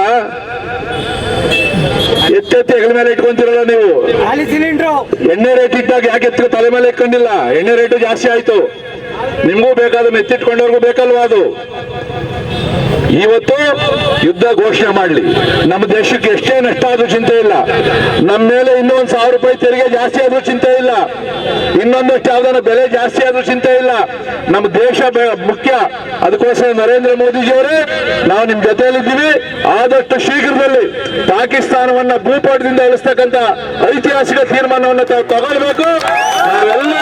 S1: ಎತ್ತೆತ್ತಿ ಹೆಗಲ ಮೇಲೆ ಇಟ್ಕೊಂತಿರಲ್ಲ ನೀವು? ಎಣ್ಣೆ ರೇಟ್ ಇದ್ದಾಗ ಯಾಕೆ ಎತ್ತು ತಲೆ ಮೇಲೆ ಇಟ್ಕೊಂಡಿಲ್ಲ? ಎಣ್ಣೆ ರೇಟು ಜಾಸ್ತಿ ಆಯ್ತು. ನಿಮಗೂ ಬೇಕಾದ ಮೆತ್ತಿಟ್ಕೊಂಡವ್ರಿಗೂ ಬೇಕಲ್ವಾ ಅದು? ಇವತ್ತು ಯುದ್ಧ ಘೋಷಣೆ ಮಾಡಲಿ. ನಮ್ಮ ದೇಶಕ್ಕೆ ಎಷ್ಟೇ ನಷ್ಟ ಆದ್ರೂ ಚಿಂತೆ ಇಲ್ಲ. ನಮ್ಮ ಮೇಲೆ ಇನ್ನೊಂದು ಸಾವಿರ ರೂಪಾಯಿ ತೆರಿಗೆ ಜಾಸ್ತಿ ಆದ್ರೂ ಚಿಂತೆ ಇಲ್ಲ. ಇನ್ನೊಂದಷ್ಟು ಯಾವ್ದಾನ ಬೆಲೆ ಜಾಸ್ತಿ ಆದ್ರೂ ಚಿಂತೆ ಇಲ್ಲ. ನಮ್ಮ ದೇಶ ಮುಖ್ಯ. ಅದಕ್ಕೋಸ್ಕರ ನರೇಂದ್ರ ಮೋದಿಜಿಯವರೇ, ನಾವು ನಿಮ್ ಜೊತೆಯಲ್ಲಿದ್ದೀವಿ. ಆದಷ್ಟು ಶೀಘ್ರದಲ್ಲಿ ಪಾಕಿಸ್ತಾನವನ್ನ ಭೂಪಟದಿಂದ ಇಳಿಸ್ತಕ್ಕಂಥ ಐತಿಹಾಸಿಕ ತೀರ್ಮಾನವನ್ನು ತಾವು ತಗೊಳ್ಬೇಕು. ನಾವೆಲ್ಲ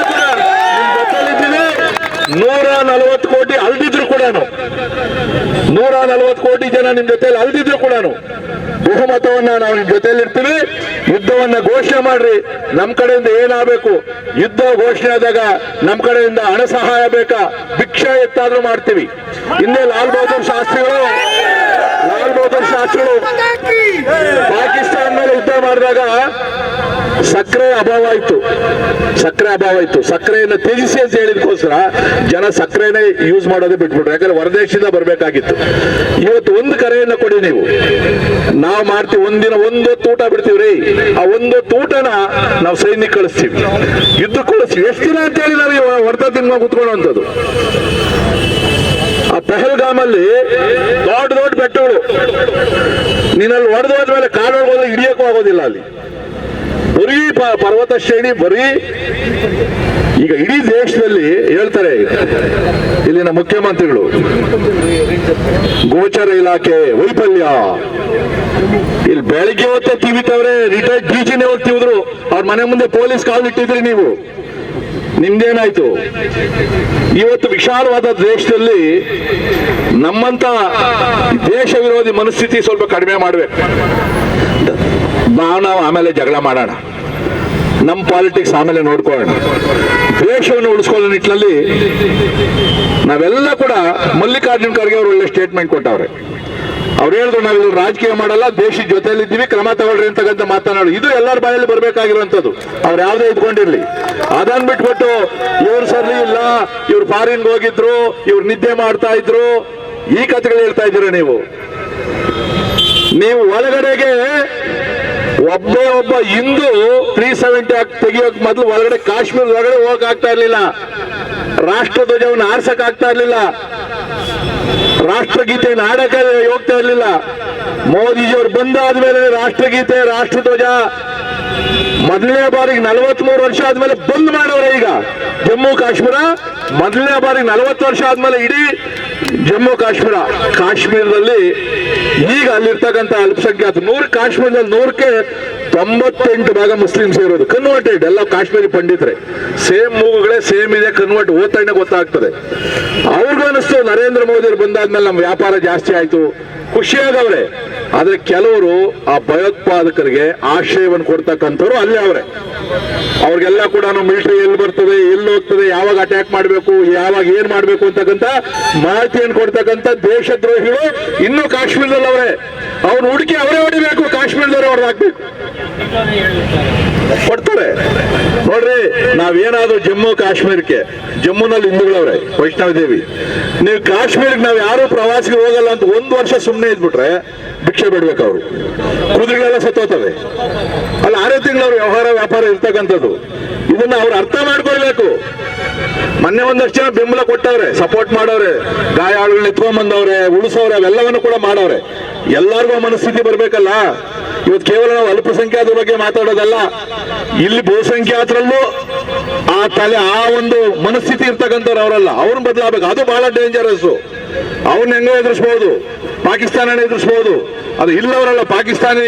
S1: ನೂರ ನಲವತ್ತು ಕೋಟಿ ಅಲ್ದಿದ್ರು ಕೂಡ ನೂರ ನಲವತ್ತು ಕೋಟಿ ಜನ ನಿಮ್ಮ ಜೊತೆಲಿ ಅಲ್ದಿದ್ರು ಕೂಡ ಬಹುಮತವನ್ನ ನಾವು ನಿಮ್ ಜೊತೆಯಲ್ಲಿರ್ತೀವಿ. ಯುದ್ಧವನ್ನ ಘೋಷಣೆ ಮಾಡ್ರಿ. ನಮ್ ಕಡೆಯಿಂದ ಏನಾಗಬೇಕು? ಯುದ್ಧ ಘೋಷಣೆ ಆದಾಗ ನಮ್ ಕಡೆಯಿಂದ ಹಣ ಸಹಾಯ ಬೇಕಾ? ಭಿಕ್ಷಾ ಎತ್ತಾದ್ರೂ ಮಾಡ್ತೀವಿ. ಹಿಂದೆ ಲಾಲ್ ಬಹದ್ದೂರ್ ಶಾಸ್ತ್ರಿಗಳು, ಲಾಲ್ ಬಹದ್ದೂರ್ ಶಾಸ್ತ್ರಿಗಳು ಪಾಕಿಸ್ತಾನ ಮೇಲೆ ಯುದ್ಧ ಮಾಡಿದಾಗ ಸಕ್ಕರೆ ಅಭಾವ ಆಯ್ತು ಸಕ್ಕರೆ ಅಭಾವ ಆಯ್ತು ಸಕ್ಕರೆಯನ್ನು ತ್ಯಜಿಸಿ ಅಂತ ಹೇಳಿದಕ್ಕೋಸ್ಕರ ಜನ ಸಕ್ಕರೆನೇ ಯೂಸ್ ಮಾಡೋದೇ ಬಿಟ್ಬಿಟ್ರು. ಯಾಕಂದ್ರೆ ಹೊರದೇಶದಿಂದ ಬರಬೇಕಾಗಿತ್ತು. ಇವತ್ತು ಒಂದು ಕರೆಯನ್ನ ಕೊಡಿ ನೀವು. ನಾವು ಮಾಡ್ತೀವಿ, ಒಂದಿನ ಒಂದೊತ್ತು ಊಟ ಬಿಡ್ತೀವಿ ರೀ. ಆ ಒಂದು ತೂಟನ ನಾವು ಸೈನಿಕ ಕಳಿಸ್ತೀವಿ. ಯುದ್ಧ ಕಳಿಸ್ತೀವಿ. ಎಷ್ಟು ದಿನ ಅಂತ ಹೇಳಿ ನಾವು ಹೊಡೆತ ತಿನ್ಕೊಂಡು ಕುತ್ಕೊಳ್ಳುವಂಥದ್ದು. ಆ ಪೆಹಲ್ಗಾಮಲ್ಲಿ ದೊಡ್ಡ ದೊಡ್ಡ ಬೆಟ್ಟಗಳು. ನೀನಲ್ಲಿ ಹೊಡೆದು ಹೋದ್ಮೇಲೆ ಕಾಲು ಹೋದ್ರೆ ಹಿಡಿಯಕ್ಕೂ ಆಗೋದಿಲ್ಲ ಅಲ್ಲಿ. ಬರೀ ಪರ್ವತ ಶ್ರೇಣಿ ಬರೀ ಈಗ ಇಡೀ ದೇಶದಲ್ಲಿ ಹೇಳ್ತಾರೆ ಇಲ್ಲಿನ ಮುಖ್ಯಮಂತ್ರಿಗಳು, ಗೋಚರ ಇಲಾಖೆ ವೈಫಲ್ಯ. ಇಲ್ಲಿ ಬೆಳಿಗ್ಗೆ ಹೊತ್ತೆ ತಿವಿತವ್ರೆ ರಿಟೈರ್ಡ್ ಡಿಜಿನೇ ಹೋಗಿ ತಿವಿದ್ರು. ಅವ್ರ ಮನೆ ಮುಂದೆ ಪೊಲೀಸ್ ಕಾಲ್ ಇಟ್ಟಿದ್ರಿ ನೀವು. ನಿಮ್ದೇನಾಯ್ತು? ಇವತ್ತು ವಿಶಾಲವಾದ ದೇಶದಲ್ಲಿ ನಮ್ಮಂತ ದೇಶ ವಿರೋಧಿ ಮನಸ್ಥಿತಿ ಸ್ವಲ್ಪ ಕಡಿಮೆ ಮಾಡ್ಬೇಕು. ನಾವು ನಾವು ಆಮೇಲೆ ಜಗಳ ಮಾಡೋಣ. ನಮ್ಮ ಪಾಲಿಟಿಕ್ಸ್ ಆಮೇಲೆ ನೋಡ್ಕೊಳ್ಳೋಣ. ದೇಶವನ್ನು ಉಳಿಸ್ಕೊಳ್ಳೋ ನಿಟ್ಟಿನಲ್ಲಿ ನಾವೆಲ್ಲ ಕೂಡ ಮಲ್ಲಿಕಾರ್ಜುನ್ ಖರ್ಗೆ ಅವರು ಒಳ್ಳೆ ಸ್ಟೇಟ್ಮೆಂಟ್ ಕೊಟ್ಟವ್ರೆ. ಅವ್ರು ಹೇಳಿದ್ರು, ನಾವು ರಾಜಕೀಯ ಮಾಡಲ್ಲ, ದೇಶದ ಜೊತೆಲಿ ಇದ್ದೀವಿ ಕ್ರಮ ತಗೊಳ್ರಿ ಅಂತಕ್ಕಂಥ ಮಾತನಾಡು. ಇದು ಎಲ್ಲರ ಬಾಯಲ್ಲಿ ಬರಬೇಕಾಗಿರುವಂಥದ್ದು. ಅವ್ರು ಯಾವುದೇ ಇದ್ಕೊಂಡಿರ್ಲಿ. ಅದನ್ನು ಬಿಟ್ಬಿಟ್ಟು ಇವ್ರು ಸರಿ ಇಲ್ಲ, ಇವ್ರು ಫಾರಿನ್ ಹೋಗಿದ್ರು, ಇವ್ರು ನಿದ್ದೆ ಮಾಡ್ತಾ ಇದ್ರು. ಈ ಕಥೆಗಳು ಹೇಳ್ತಾ ಇದ್ದೀರ ನೀವು? ನೀವು ಒಳಗಡೆಗೆ ಒಬ್ಬೇ ಒಬ್ಬ ಹಿಂದೂ ತ್ರೀ ಸೆವೆಂಟಿ ತೆಗಿಯೋಕ್ ಮೊದಲು ಒಳಗಡೆ ಕಾಶ್ಮೀರ ಒಳಗಡೆ ಹೋಗಕ್ ಆಗ್ತಾ ಇರ್ಲಿಲ್ಲ. ರಾಷ್ಟ್ರ ಧ್ವಜವನ್ನು ಆರ್ಸಕ್ ಆಗ್ತಾ ಇರ್ಲಿಲ್ಲ. ರಾಷ್ಟ್ರಗೀತೆ ನಾಡಕ ಹೋಗ್ತಾ ಇರ್ಲಿಲ್ಲ. ಮೋದಿಜಿಯವರು ಬಂದಾದ್ಮೇಲೆ ರಾಷ್ಟ್ರಗೀತೆ, ರಾಷ್ಟ್ರಧ್ವಜ. ಮೊದಲನೇ ಬಾರಿಗೆ ನಲವತ್ಮೂರು ವರ್ಷ ಆದ್ಮೇಲೆ ಬಂದ್ ಮಾಡವ್ರೆ ಈಗ. ಜಮ್ಮು, ಕಾಶ್ಮೀರ ಮೊದಲನೇ ಬಾರಿಗೆ ನಲವತ್ತು ವರ್ಷ ಆದ್ಮೇಲೆ ಇಡೀ ಜಮ್ಮು ಕಾಶ್ಮೀರ. ಕಾಶ್ಮೀರದಲ್ಲಿ ಈಗ ಅಲ್ಲಿರ್ತಕ್ಕಂಥ ಅಲ್ಪಸಂಖ್ಯಾತ ನೂರು, ಕಾಶ್ಮೀರದಲ್ಲಿ ನೂರಕ್ಕೆ ತೊಂಬತ್ತೆಂಟು ಭಾಗ ಮುಸ್ಲಿಮ್ಸ್ ಇರೋದು. ಕನ್ವರ್ಟೆಡ್ ಎಲ್ಲ ಕಾಶ್ಮೀರಿ ಪಂಡಿತರೆ. ಸೇಮ್ ಮೂಗುಗಳೇ, ಸೇಮ್ ಇದೆ, ಕನ್ವರ್ಟ್ ಓದ್ತಾನೆ ಗೊತ್ತಾಗ್ತದೆ. ಅವ್ರಿಗೂ ಅನಿಸ್ತು, ನರೇಂದ್ರ ಮೋದಿ ಬಂದಾದ್ಮೇಲೆ ನಮ್ಮ ವ್ಯಾಪಾರ ಜಾಸ್ತಿ ಆಯ್ತು. ಖುಷಿಯಾಗವ್ರೆ ಆದ್ರೆ ಕೆಲವರು ಆ ಭಯೋತ್ಪಾದಕರಿಗೆ ಆಶ್ರಯವನ್ನು ಕೊಡ್ತಕ್ಕಂಥವ್ರು ಅಲ್ಲೇ ಅವರೇ. ಅವ್ರಿಗೆಲ್ಲ ಕೂಡ ಮಿಲಿಟರಿ ಎಲ್ಲಿ ಬರ್ತದೆ, ಎಲ್ಲಿ ಹೋಗ್ತದೆ, ಯಾವಾಗ ಅಟ್ಯಾಕ್ ಮಾಡಬೇಕು, ಯಾವಾಗ ಏನ್ ಮಾಡಬೇಕು ಅಂತಕ್ಕಂಥ ಮಾಹಿತಿಯನ್ನು ಕೊಡ್ತಕ್ಕಂಥ ದೇಶದ್ರೋಹಿಗಳು ಇನ್ನೂ ಕಾಶ್ಮೀರದಲ್ಲಿ ಅವರೇ. ಅವ್ರ ಹುಡುಕಿ ಅವರೇ ಹೊಡಿಬೇಕು, ಕಾಶ್ಮೀರದವರೇ ಹೊಡೆದಾಕ್ಬೇಕು ಕೊಡ್ತಾರೆ. ನೋಡ್ರಿ, ನಾವೇನಾದ್ರೂ ಜಮ್ಮು ಕಾಶ್ಮೀರಕ್ಕೆ, ಜಮ್ಮುನಲ್ಲಿ ಹಿಂದೂಗಳವ್ರೆ ವೈಷ್ಣವ ದೇವಿ. ನೀವು ಕಾಶ್ಮೀರಕ್ಕೆ ನಾವು ಯಾರು ಪ್ರವಾಸಿಗೆ ಹೋಗಲ್ಲ ಅಂತ ಒಂದು ವರ್ಷ ಸುಮ್ಮನೆ ಇದ್ಬಿಟ್ರೆ ಭಿಕ್ಷೆ ಬಿಡ್ಬೇಕು ಅವರು. ಕುದುರೆಗಳೆಲ್ಲ ಸತ್ತೋತವೆ ಅಲ್ಲ, ಆರೇ ತಿಂಗಳವ್ರ ವ್ಯವಹಾರ, ವ್ಯಾಪಾರ ಇರ್ತಕ್ಕಂಥದ್ದು. ಇದನ್ನ ಅವ್ರು ಅರ್ಥ ಮಾಡ್ಕೊಳ್ಬೇಕು. ಮೊನ್ನೆ ಒಂದಷ್ಟು ಜನ ಬೆಂಬಲ ಕೊಟ್ಟವ್ರೆ ಸಪೋರ್ಟ್ ಮಾಡವ್ರೆ ಗಾಯ ಆಳುಗಳನ್ನ ಉಳಿಸವ್ರೆ ಅವೆಲ್ಲವನ್ನು ಕೂಡ ಮಾಡವ್ರೆ ಎಲ್ಲರಿಗೂ ಮನಸ್ಥಿತಿ ಬರ್ಬೇಕಲ್ಲ? ಇವತ್ತು ಕೇವಲ ನಾವು ಅಲ್ಪಸಂಖ್ಯಾತರ ಬಗ್ಗೆ ಮಾತಾಡೋದಲ್ಲ. ಇಲ್ಲಿ ಬಹುಸಂಖ್ಯಾತರಲ್ಲೂ ಆ ತಲೆ, ಆ ಒಂದು ಮನಸ್ಥಿತಿ ಇರ್ತಕ್ಕಂಥವ್ರು ಅವರಲ್ಲ. ಅವ್ರನ್ನ ಬದಲಾಗಬೇಕು. ಅದು ಬಹಳ ಡೇಂಜರಸ್ ಅವ್ರನ್ನ ಹೆಂಗೋ ಎದುರಿಸ್ಬೋದು. ಪಾಕಿಸ್ತಾನ ಎದುರಿಸ್ಬೋದು. ಅದು ಇಲ್ಲವರಲ್ಲ ಪಾಕಿಸ್ತಾನಿ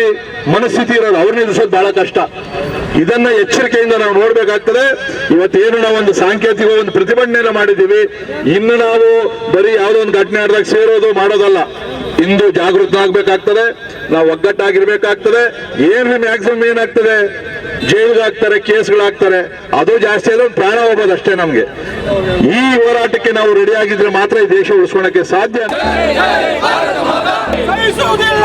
S1: ಮನಸ್ಥಿತಿ ಇರೋದು ಅವ್ರನ್ನ ಎದುರಿಸೋದು ಬಹಳ ಕಷ್ಟ. ಇದನ್ನ ಎಚ್ಚರಿಕೆಯಿಂದ ನಾವು ನೋಡ್ಬೇಕಾಗ್ತದೆ. ಇವತ್ತೇನು ನಾವು ಒಂದು ಸಾಂಕೇತಿಕ ಒಂದು ಪ್ರತಿಭಟನೆಯನ್ನು ಮಾಡಿದ್ದೀವಿ. ಇನ್ನು ನಾವು ಬರೀ ಯಾವುದೋ ಒಂದು ಘಟನೆ ಆದಾಗ ಸೇರೋದು ಮಾಡೋದಲ್ಲ. ಇಂದು ಜಾಗೃತ ಆಗ್ಬೇಕಾಗ್ತದೆ ನಾವು ಒಗ್ಗಟ್ಟಾಗಿರ್ಬೇಕಾಗ್ತದೆ. ಏನ್ರಿ ಮ್ಯಾಕ್ಸಿಮಮ್ ಏನಾಗ್ತದೆ? ಜೈಲ್ಗಾಗ್ತಾರೆ ಕೇಸ್ಗಳಾಗ್ತಾರೆ. ಅದು ಜಾಸ್ತಿ ಆದ್ರೆ ಪ್ರಾಣ ಹೋಗೋದಷ್ಟೇ ನಮ್ಗೆ. ಈ ಹೋರಾಟಕ್ಕೆ ನಾವು ರೆಡಿ ಆಗಿದ್ರೆ ಮಾತ್ರ ಈ ದೇಶ ಉಳಿಸ್ಕೊಳಕ್ಕೆ ಸಾಧ್ಯ.
S2: ಸಹಿಸುವುದಿಲ್ಲ